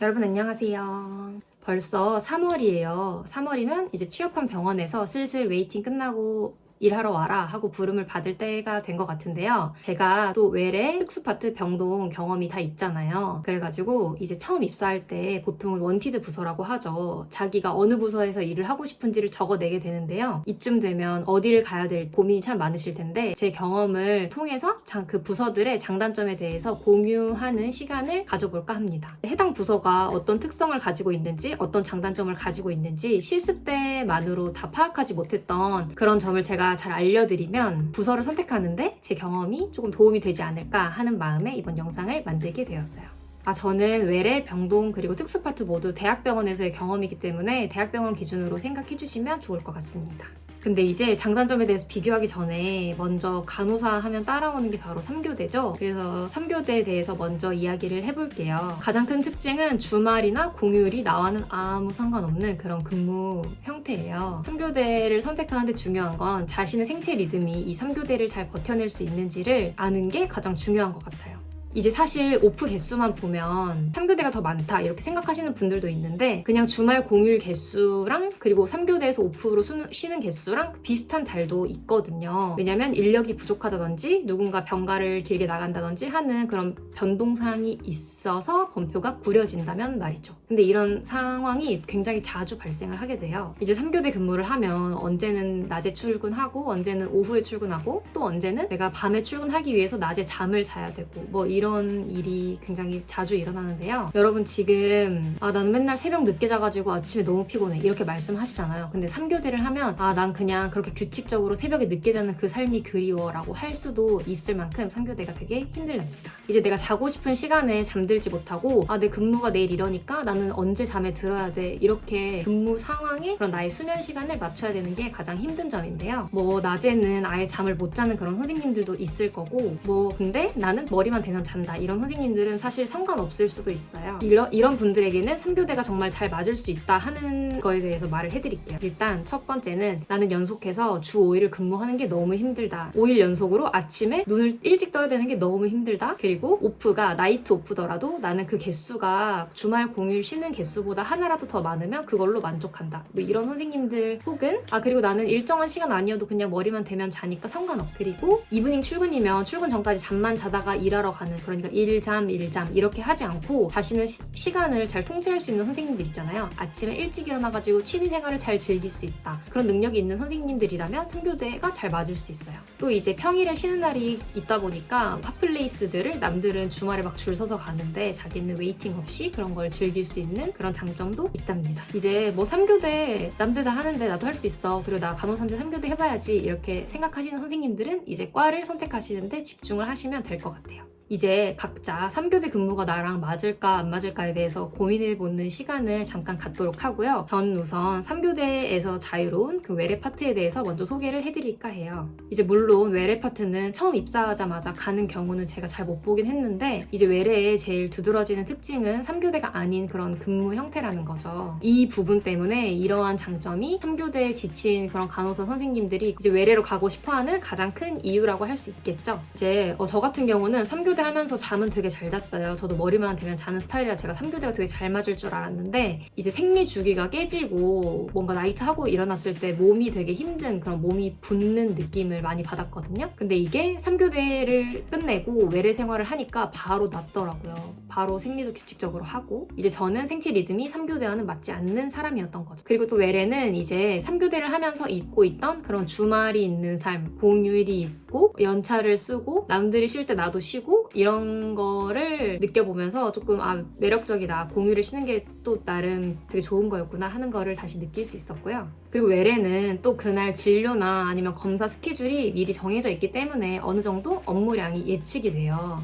여러분 안녕하세요. 벌써 3월이에요. 3월이면 이제 취업한 병원에서 슬슬 웨이팅 끝나고 일하러 와라 하고 부름을 받을 때가 된 것 같은데요. 제가 또 외래 특수파트 병동 경험이 다 있잖아요. 그래가지고 이제 처음 입사할 때 보통은 원티드 부서라고 하죠. 자기가 어느 부서에서 일을 하고 싶은지를 적어내게 되는데요. 이쯤 되면 어디를 가야 될 고민이 참 많으실 텐데 제 경험을 통해서 장- 그 부서들의 장단점에 대해서 공유하는 시간을 가져볼까 합니다. 해당 부서가 어떤 특성을 가지고 있는지 어떤 장단점을 가지고 있는지 실습 때만으로 다 파악하지 못했던 그런 점을 제가 잘 알려드리면 부서를 선택하는데 제 경험이 조금 도움이 되지 않을까 하는 마음에 이번 영상을 만들게 되었어요. 아, 저는 외래, 병동, 그리고 특수파트 모두 대학병원에서의 경험이기 때문에 대학병원 기준으로 생각해 주시면 좋을 것 같습니다. 근데 이제 장단점에 대해서 비교하기 전에 먼저 간호사 하면 따라오는 게 바로 3교대죠. 그래서 3교대에 대해서 먼저 이야기를 해볼게요. 가장 큰 특징은 주말이나 공휴일이 나와는 아무 상관없는 그런 근무 형태 예요. 3교대를 선택하는데 중요한 건 자신의 생체 리듬이 이 3교대를 잘 버텨낼 수 있는지를 아는 게 가장 중요한 것 같아요. 이제 사실 오프 개수만 보면 3교대가 더 많다 이렇게 생각하시는 분들도 있는데 그냥 주말 공휴일 개수랑 그리고 3교대에서 오프로 쉬는 개수랑 비슷한 달도 있거든요. 왜냐면 인력이 부족하다든지 누군가 병가를 길게 나간다든지 하는 그런 변동사항이 있어서 범표가 구려진다면 말이죠. 근데 이런 상황이 굉장히 자주 발생을 하게 돼요. 이제 3교대 근무를 하면 언제는 낮에 출근하고 언제는 오후에 출근하고 또 언제는 내가 밤에 출근하기 위해서 낮에 잠을 자야 되고 뭐 이런 일이 굉장히 자주 일어나는데요. 여러분 지금 아 나는 맨날 새벽 늦게 자가지고 아침에 너무 피곤해 이렇게 말씀하시잖아요. 근데 3교대를 하면 아 난 그냥 그렇게 규칙적으로 새벽에 늦게 자는 그 삶이 그리워라고 할 수도 있을 만큼 3교대가 되게 힘들답니다. 이제 내가 자고 싶은 시간에 잠들지 못하고 아 내 근무가 내일 이러니까 나는 언제 잠에 들어야 돼 이렇게 근무 상황에 그런 나의 수면 시간을 맞춰야 되는 게 가장 힘든 점인데요. 뭐 낮에는 아예 잠을 못 자는 그런 선생님들도 있을 거고 뭐 근데 나는 머리만 대면 잔다 이런 선생님들은 사실 상관없을 수도 있어요. 이런 이런 분들에게는 3교대가 정말 잘 맞을 수 있다 하는 거에 대해서 말을 해드릴게요. 일단 첫 번째는 나는 연속해서 주 5일을 근무하는 게 너무 힘들다. 5일 연속으로 아침에 눈을 일찍 떠야 되는 게 너무 힘들다. 그리고 오프가 나이트 오프더라도 나는 그 개수가 주말 공휴일 쉬는 개수보다 하나라도 더 많으면 그걸로 만족한다. 뭐 이런 선생님들 혹은 아 그리고 나는 일정한 시간 아니어도 그냥 머리만 대면 자니까 상관없어. 그리고 이브닝 출근이면 출근 전까지 잠만 자다가 일하러 가는 그러니까 일잠 일잠 이렇게 하지 않고 자신은 시, 간을잘 통제할 수 있는 선생님들 있잖아요. 아침에 일찍 일어나가지고 취미 생활을 잘 즐길 수 있다. 그런 능력이 있는 선생님들이라면 3교대가 잘 맞을 수 있어요. 또 이제 평일에 쉬는 날이 있다 보니까 핫플레이스들을 남들은 주말에 막 줄 서서 가는데 자기는 웨이팅 없이 그런 걸 즐길 수 있는 그런 장점도 있답니다. 이제 뭐 3교대 남들 다 하는데 나도 할 수 있어. 그리고 나 간호사인데 3교대 해봐야지 이렇게 생각하시는 선생님들은 이제 과를 선택하시는데 집중을 하시면 될 것 같아요. 이제 각자 3교대 근무가 나랑 맞을까 안 맞을까에 대해서 고민해보는 시간을 잠깐 갖도록 하고요. 전 우선 3교대에서 자유로운 그 외래 파트에 대해서 먼저 소개를 해드릴까 해요. 이제 물론 외래 파트는 처음 입사하자마자 가는 경우는 제가 잘 못 보긴 했는데 이제 외래의 제일 두드러지는 특징은 3교대가 아닌 그런 근무 형태라는 거죠. 이 부분 때문에 이러한 장점이 3교대에 지친 그런 간호사 선생님들이 이제 외래로 가고 싶어하는 가장 큰 이유라고 할 수 있겠죠. 이제 어, 저 같은 경우는 3교대 하면서 잠은 되게 잘 잤어요. 저도 머리만 대면 자는 스타일이라 제가 3교대가 되게 잘 맞을 줄 알았는데 이제 생리 주기가 깨지고 뭔가 나이트 하고 일어났을 때 몸이 되게 힘든 그런 몸이 붓는 느낌을 많이 받았거든요. 근데 이게 3교대를 끝내고 외래 생활을 하니까 바로 낫더라고요. 바로 생리도 규칙적으로 하고 이제 저는 생체 리듬이 3교대와는 맞지 않는 사람이었던 거죠. 그리고 또 외래는 이제 3교대를 하면서 잊고 있던 그런 주말이 있는 삶, 공휴일이 있고 연차를 쓰고 남들이 쉴 때 나도 쉬고 이런 거를 느껴보면서 조금 아 매력적이다 공휴를 쉬는 게 또 나름 되게 좋은 거였구나 하는 거를 다시 느낄 수 있었고요. 그리고 외래는 또 그날 진료나 아니면 검사 스케줄이 미리 정해져 있기 때문에 어느 정도 업무량이 예측이 돼요.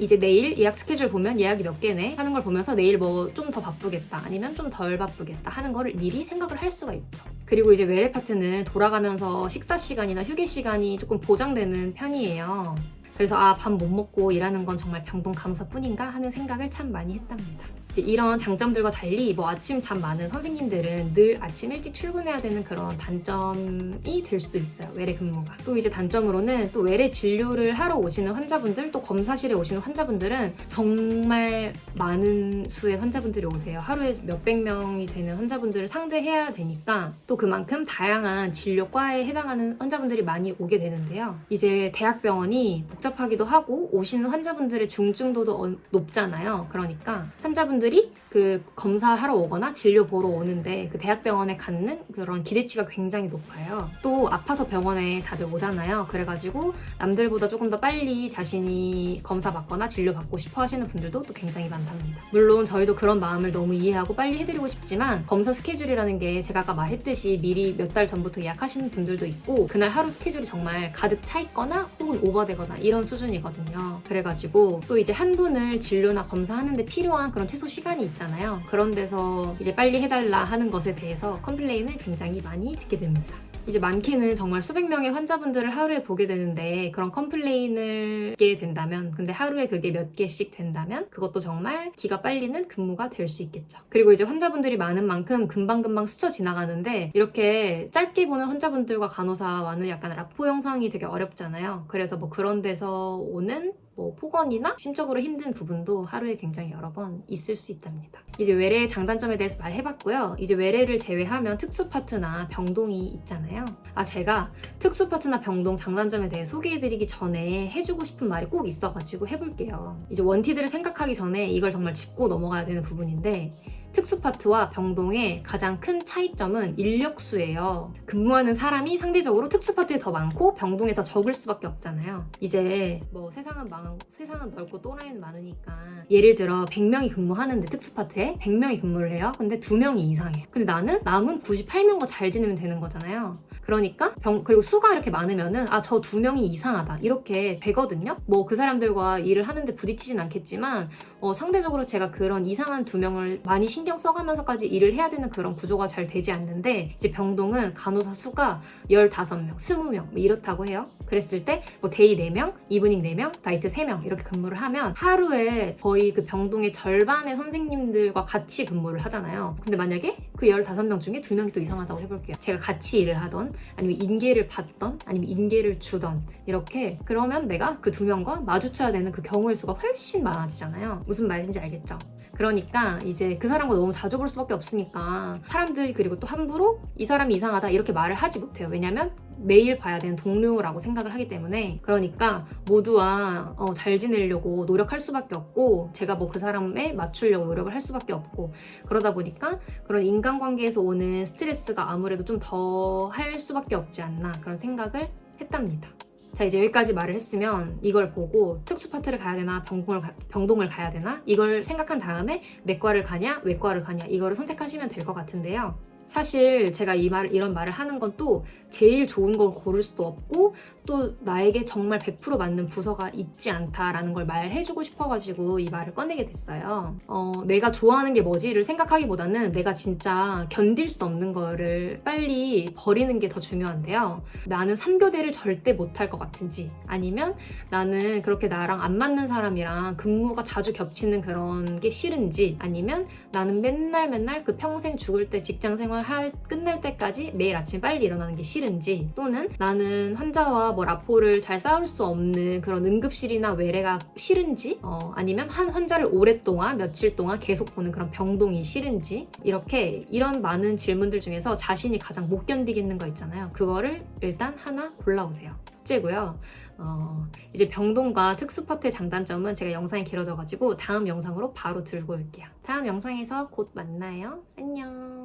이제 내일 예약 스케줄 보면 예약이 몇 개네 하는 걸 보면서 내일 뭐 좀 더 바쁘겠다 아니면 좀 덜 바쁘겠다 하는 거를 미리 생각을 할 수가 있죠. 그리고 이제 외래 파트는 돌아가면서 식사 시간이나 휴게 시간이 조금 보장되는 편이에요. 그래서 아 밥 못 먹고 일하는 건 정말 병동 간호사뿐인가 하는 생각을 참 많이 했답니다. 이제 이런 장점들과 달리 뭐 아침 잠 많은 선생님들은 늘 아침 일찍 출근해야 되는 그런 단점이 될 수도 있어요. 외래 근무가. 또 이제 단점으로는 또 외래 진료를 하러 오시는 환자분들 또 검사실에 오시는 환자분들은 정말 많은 수의 환자분들이 오세요. 하루에 몇백 명이 되는 환자분들을 상대해야 되니까 또 그만큼 다양한 진료과에 해당하는 환자분들이 많이 오게 되는데요. 이제 대학병원이 복잡하기도 하고 오시는 환자분들의 중증도도 어- 높잖아요. 그러니까 환자분들 이 그 검사하러 오거나 진료 보러 오는데 그 대학병원에 갖는 그런 기대치가 굉장히 높아요. 또 아파서 병원에 다들 오잖아요. 그래가지고 남들보다 조금 더 빨리 자신이 검사 받거나 진료 받고 싶어 하시는 분들도 또 굉장히 많답니다. 물론 저희도 그런 마음을 너무 이해하고 빨리 해드리고 싶지만 검사 스케줄이라는 게 제가 아까 말했듯이 미리 몇 달 전부터 예약하시는 분들도 있고 그날 하루 스케줄이 정말 가득 차 있거나 혹은 오버되거나 이런 수준이거든요. 그래가지고 또 이제 한 분을 진료나 검사하는데 필요한 그런 최소 시간이 있잖아요. 그런 데서 이제 빨리 해달라 하는 것에 대해서 컴플레인을 굉장히 많이 듣게 됩니다. 이제 많게는 정말 수백 명의 환자분들을 하루에 보게 되는데 그런 컴플레인을 하게 된다면 근데 하루에 그게 몇 개씩 된다면 그것도 정말 기가 빨리는 근무가 될 수 있겠죠. 그리고 이제 환자분들이 많은 만큼 금방금방 스쳐 지나가는데 이렇게 짧게 보는 환자분들과 간호사와는 약간 라포 형성이 되게 어렵잖아요. 그래서 뭐 그런 데서 오는 뭐 폭언이나 심적으로 힘든 부분도 하루에 굉장히 여러 번 있을 수 있답니다. 이제 외래의 장단점에 대해서 말해봤고요. 이제 외래를 제외하면 특수 파트나 병동이 있잖아요. 아 제가 특수 파트나 병동 장단점에 대해 소개해드리기 전에 해주고 싶은 말이 꼭 있어가지고 해볼게요. 이제 원티드를 생각하기 전에 이걸 정말 짚고 넘어가야 되는 부분인데 특수파트와 병동의 가장 큰 차이점은 인력수예요. 근무하는 사람이 상대적으로 특수파트에 더 많고 병동에 더 적을 수밖에 없잖아요. 이제 뭐 세상은 많, 세상은 넓고 또라이는 많으니까 예를 들어 100명이 근무하는데 특수파트에 100명이 근무를 해요. 근데 2명이 이상해. 근데 나는 남은 98명과 잘 지내면 되는 거잖아요. 그러니까 병 그리고 수가 이렇게 많으면은 아 저 두 명이 이상하다 이렇게 되거든요. 뭐 그 사람들과 일을 하는데 부딪히진 않겠지만 어, 상대적으로 제가 그런 이상한 두 명을 많이 신경 써가면서까지 일을 해야 되는 그런 구조가 잘 되지 않는데 이제 병동은 간호사 수가 15명, 20명 뭐 이렇다고 해요. 그랬을 때 뭐 데이 4명, 이브닝 4명, 나이트 3명 이렇게 근무를 하면 하루에 거의 그 병동의 절반의 선생님들과 같이 근무를 하잖아요. 근데 만약에 그 15명 중에 2명이 또 이상하다고 해볼게요. 제가 같이 일을 하던 아니면 인계를 받던 아니면 인계를 주던 이렇게 그러면 내가 그 두 명과 마주쳐야 되는 그 경우의 수가 훨씬 많아지잖아요. 무슨 말인지 알겠죠? 그러니까 이제 그 사람과 너무 자주 볼 수밖에 없으니까 사람들이 그리고 또 함부로 이 사람이 이상하다 이렇게 말을 하지 못해요. 왜냐면 매일 봐야 되는 동료라고 생각을 하기 때문에 그러니까 모두와 어, 잘 지내려고 노력할 수밖에 없고 제가 뭐 그 사람에 맞추려고 노력을 할 수밖에 없고 그러다 보니까 그런 인간관계에서 오는 스트레스가 아무래도 좀 더 할 수밖에 없지 않나 그런 생각을 했답니다. 자 이제 여기까지 말을 했으면 이걸 보고 특수 파트를 가야 되나 병동을, 가, 병동을 가야 되나 이걸 생각한 다음에 내과를 가냐 외과를 가냐 이거를 선택하시면 될 것 같은데요. 사실 제가 이 말, 이런 말을 하는 건 또 제일 좋은 건 고를 수도 없고 또 나에게 정말 100% 맞는 부서가 있지 않다라는 걸 말해주고 싶어가지고 이 말을 꺼내게 됐어요. 어, 내가 좋아하는 게 뭐지를 생각하기보다는 내가 진짜 견딜 수 없는 거를 빨리 버리는 게 더 중요한데요. 나는 3교대를 절대 못할 것 같은지 아니면 나는 그렇게 나랑 안 맞는 사람이랑 근무가 자주 겹치는 그런 게 싫은지 아니면 나는 맨날 맨날 그 평생 죽을 때 직장 생활 할 끝날 때까지 매일 아침 빨리 일어나는 게 싫은지 또는 나는 환자와 뭐 라포를 잘 싸울 수 없는 그런 응급실이나 외래가 싫은지 어, 아니면 한 환자를 오랫동안 며칠 동안 계속 보는 그런 병동이 싫은지 이렇게 이런 많은 질문들 중에서 자신이 가장 못 견디겠는 거 있잖아요 그거를 일단 하나 골라오세요 숙제고요 어, 이제 병동과 특수파트의 장단점은 제가 영상이 길어져가지고 다음 영상으로 바로 들고 올게요. 다음 영상에서 곧 만나요. 안녕.